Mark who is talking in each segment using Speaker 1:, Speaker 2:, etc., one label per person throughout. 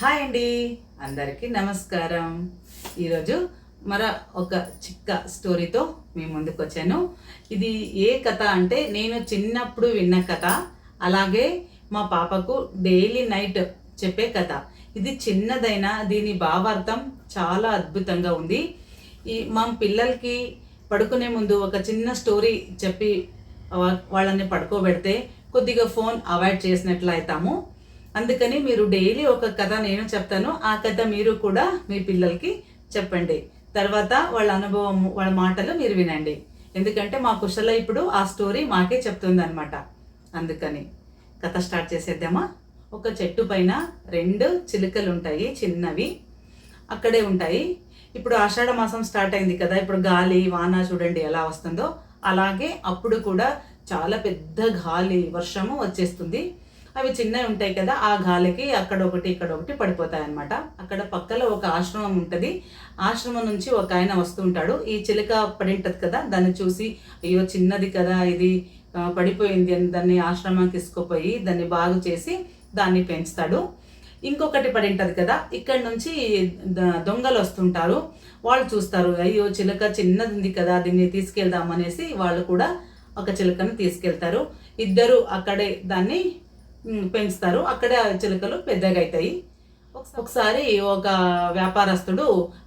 Speaker 1: Hi అండి. అందరికీ నమస్కారం. ఈరోజు మర ఒక చిక్క స్టోరీతో మీ ముందుకు వచ్చాను. ఇది ఏ కథ అంటే నేను చిన్నప్పుడు విన్న కథ. అలాగే మా పాపకు డైలీ నైట్ చెప్పే కథ. ఇది చిన్నదైనా దీని భావార్థం చాలా అద్భుతంగా ఉంది. ఈ మా పిల్లలకి పడుకునే ముందు ఒక చిన్న స్టోరీ చెప్పి వా- వాళ్ళని పడుకోబెడితే కొద్దిగా ఫోన్ అవాయిడ్ చేసినట్లు అవుతాము అందుకని మీరు డైలీ ఒక కథ నేను చెప్తాను. ఆ కథ మీరు కూడా మీ పిల్లలకి చెప్పండి. తర్వాత వాళ్ళ అనుభవం వాళ్ళ మాటలు మీరు వినండి. ఎందుకంటే మా కుశల ఇప్పుడు ఆ స్టోరీ మాకే చెప్తుంది అనమాట అందుకని కథ స్టార్ట్ చేసేద్దామా? ఒక చెట్టు పైన రెండు చిలుకలు ఉంటాయి చిన్నవి. అక్కడే ఉంటాయి. ఇప్పుడు ఆషాఢ మాసం స్టార్ట్ అయింది కదా. ఇప్పుడు గాలి వాన చూడండి ఎలా వస్తుందో. అలాగే అప్పుడు కూడా చాలా పెద్ద గాలి వర్షము వచ్చేస్తుంది. అవి చిన్నవి ఉంటాయి కదా ఆ గాలికి అక్కడ ఒకటి ఇక్కడ ఒకటి పడిపోతాయి అన్నమాట అక్కడ పక్కలో ఒక ఆశ్రమం ఉంటుంది. ఆశ్రమం నుంచి ఒక ఆయన వస్తూ ఉంటాడు. ఈ చిలక పడి కదా దాన్ని చూసి అయ్యో చిన్నది కదా ఇది. పడిపోయింది అని దాన్ని ఆశ్రమానికి తీసుకుపోయి దాన్ని బాగు చేసి దాన్ని పెంచుతాడు. ఇంకొకటి పడి ఉంటుంది కదా ఇక్కడ నుంచి ద- దొంగలు వస్తుంటారు. వాళ్ళు చూస్తారు అయ్యో చిలక చిన్నది ఉంది కదా దీన్ని తీసుకెళ్దాం అనేసి వాళ్ళు కూడా ఒక చిలకను తీసుకెళ్తారు. ఇద్దరు అక్కడే దాన్ని పెంచుతారు. అక్కడ చిలుకలు పెద్దగా అవుతాయి ఒకసారి ఒక వ్యాపారస్తుడు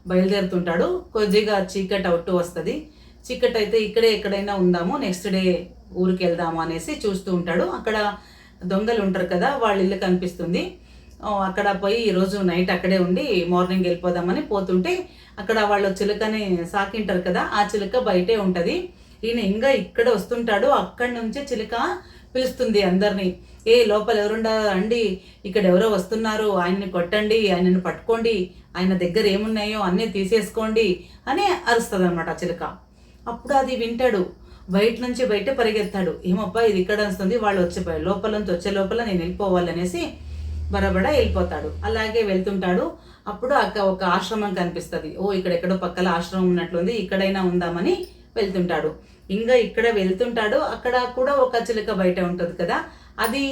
Speaker 1: బయలుదేరుతుంటాడు. కొద్దిగా చీకటి అవుతూ వస్తుంది. చీకటి అయితే ఇక్కడే ఎక్కడైనా ఉందాము నెక్స్ట్ డే ఊరికి వెళ్దాము అనేసి చూస్తూ ఉంటాడు. అక్కడ దొంగలు ఉంటారు కదా వాళ్ళ ఇల్లు కనిపిస్తుంది. అక్కడ పోయి ఈరోజు నైట్ అక్కడే ఉండి మార్నింగ్ వెళ్ళిపోదామని పోతుంటే అక్కడ వాళ్ళు చిలుకని సాకింటారు కదా ఆ చిలుక బయటే ఉంటుంది. ఈయన ఇంకా ఇక్కడ వస్తుంటాడు. అక్కడి నుంచే చిలుక పిలుస్తుంది అందరినీ. ఏ లోపల ఎవరుండా? అండి ఇక్కడ ఎవరో వస్తున్నారు. ఆయన్ని కొట్టండి. ఆయనను పట్టుకోండి. ఆయన దగ్గర ఏమున్నాయో అన్నీ తీసేసుకోండి అని అరుస్తుంది అనమాట చిలుక. అప్పుడు అది వింటాడు. బయట నుంచి బయట పరిగెత్తాడు. ఏమబ్బా ఇది ఇక్కడ వస్తుంది వాళ్ళు వచ్చే లోపల నుంచి వచ్చే లోపల నేను వెళ్ళిపోవాలనేసి బరబడ వెళ్ళిపోతాడు. అలాగే వెళ్తుంటాడు. అప్పుడు అక్క ఒక ఆశ్రమం కనిపిస్తుంది. ఓ ఇక్కడెక్కడో పక్కల ఆశ్రమం ఉన్నట్లుంది. ఇక్కడైనా ఉందామని వెళ్తుంటాడు. ఇంకా ఇక్కడ వెళ్తుంటాడు అక్కడ కూడా ఒక చిలుక బయట ఉంటుంది కదా. అది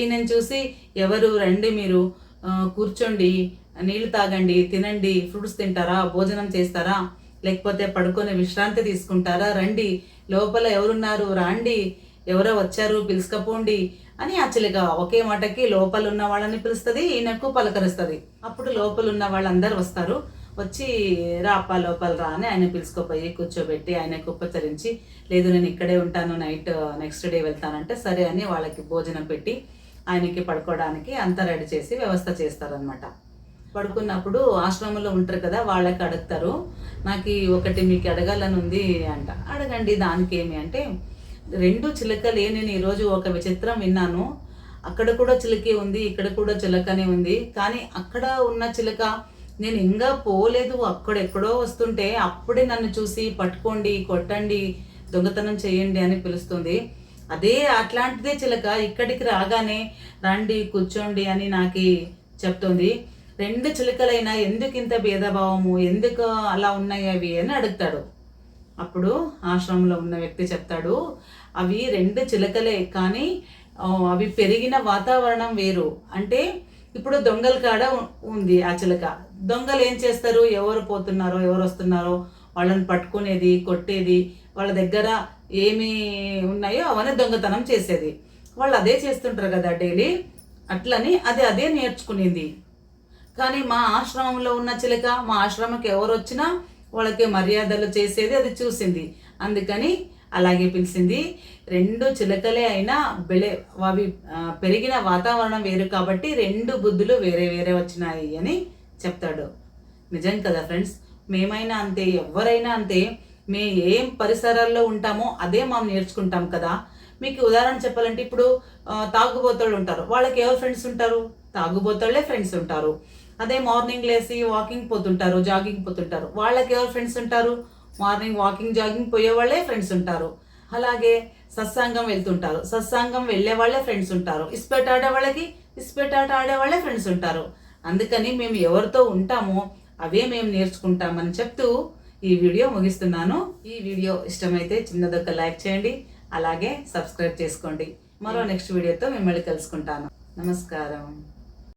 Speaker 1: ఈయనని చూసి ఎవరు రండి మీరు కూర్చోండి నీళ్ళు తాగండి తినండి ఫ్రూట్స్ తింటారా భోజనం చేస్తారా లేకపోతే పడుకొని విశ్రాంతి తీసుకుంటారా రండి లోపల ఎవరున్నారు రాండి ఎవరో వచ్చారు పిలుచుకపోండి అని ఆ చిలుక ఒకే మాటకి లోపల ఉన్న వాళ్ళని పిలుస్తుంది ఈయనకు పలకరిస్తుంది. అప్పుడు లోపల ఉన్న వాళ్ళందరూ వస్తారు. వచ్చి రాపా లోపల రా అని ఆయన పిలుచుకోపోయి కూర్చోబెట్టి ఆయనకు కుప్పచరించి లేదు నేను ఇక్కడే ఉంటాను నైట్ నెక్స్ట్ డే వెళ్తానంటే సరే అని వాళ్ళకి భోజనం పెట్టి ఆయనకి పడుకోవడానికి అంతా రెడీ చేసి వ్యవస్థ చేస్తారనమాట పడుకున్నప్పుడు ఆశ్రమంలో ఉంటారు కదా వాళ్ళకి అడుగుతారు నాకు ఈ ఒకటి మీకు అడగాలని ఉంది అంట. అడగండి దానికి ఏమి అంటే రెండు చిలకలే నేను ఈరోజు ఒక విచిత్రం విన్నాను. అక్కడ కూడా చిలకే ఉంది ఇక్కడ కూడా చిలకనే ఉంది. కానీ అక్కడ ఉన్న చిలక నేను ఇంకా పోలేదు అక్కడెక్కడో వస్తుంటే అప్పుడే నన్ను చూసి పట్టుకోండి కొట్టండి దొంగతనం చేయండి అని పిలుస్తుంది. అదే అట్లాంటిదే చిలక ఇక్కడికి రాగానే రండి కూర్చోండి అని నాకు చెప్తుంది. రెండు చిలుకలైనా ఎందుకు ఇంత భేదభావము ఎందుకు అలా ఉన్నాయి అవి అని అడుగుతాడు. అప్పుడు ఆశ్రమంలో ఉన్న వ్యక్తి చెప్తాడు అవి రెండు చిలకలే కానీ అవి పెరిగిన వాతావరణం వేరు. అంటే ఇప్పుడు దొంగల కాడ ఉంది ఆ చిలక. దొంగలు ఏం చేస్తారు? ఎవరు పోతున్నారో ఎవరు వస్తున్నారో వాళ్ళని పట్టుకునేది కొట్టేది వాళ్ళ దగ్గర ఏమి ఉన్నాయో అవన్నీ దొంగతనం చేసేది. వాళ్ళు అదే చేస్తుంటారు కదా డైలీ. అట్లని అది అదే నేర్చుకునేది. కానీ మా ఆశ్రమంలో ఉన్న చిలక మా ఆశ్రమకి ఎవరు వచ్చినా వాళ్ళకి మర్యాదలు చేసేది అది చూసింది. అందుకని అలాగే పిలిచింది. రెండు చిలకలే అయినా బెలే అవి పెరిగిన వాతావరణం వేరు కాబట్టి రెండు బుద్ధులు వేరే వేరే వచ్చినాయి అని చెప్తాడు. నిజం కదా ఫ్రెండ్స్? మేమైనా అంతే ఎవరైనా అంతే మే ఏం పరిసరాల్లో ఉంటామో అదే మనం నేర్చుకుంటాం కదా. మీకు ఉదాహరణ చెప్పాలంటే ఇప్పుడు ఆ, ఉంటారు. వాళ్ళకి ఎవరు ఫ్రెండ్స్ ఉంటారు? తాగుబోతోళ్ళే ఫ్రెండ్స్ ఉంటారు. అదే మార్నింగ్ లేసి వాకింగ్ పోతుంటారు జాగింగ్ పోతుంటారు. వాళ్ళకి ఎవరు ఫ్రెండ్స్ ఉంటారు? మార్నింగ్ వాకింగ్ జాగింగ్ పోయే వాళ్ళే ఫ్రెండ్స్ ఉంటారు. అలాగే సత్సంగం వెళ్తుంటారు. సత్సంగం వెళ్ళే వాళ్ళే ఫ్రెండ్స్ ఉంటారు. ఇస్పెట్ ఆడే వాళ్ళకి ఇస్పెట్ ఆట ఆడే వాళ్ళే ఫ్రెండ్స్ ఉంటారు. అందుకని మేము ఎవరితో ఉంటామో అవే మేము నేర్చుకుంటామని చెప్తూ ఈ వీడియో ముగిస్తున్నాను. ఈ వీడియో ఇష్టమైతే చిన్నదొక్క లైక్ చేయండి. అలాగే సబ్స్క్రైబ్ చేసుకోండి. మరో నెక్స్ట్ వీడియోతో మిమ్మల్ని కలుసుకుంటాను. నమస్కారం.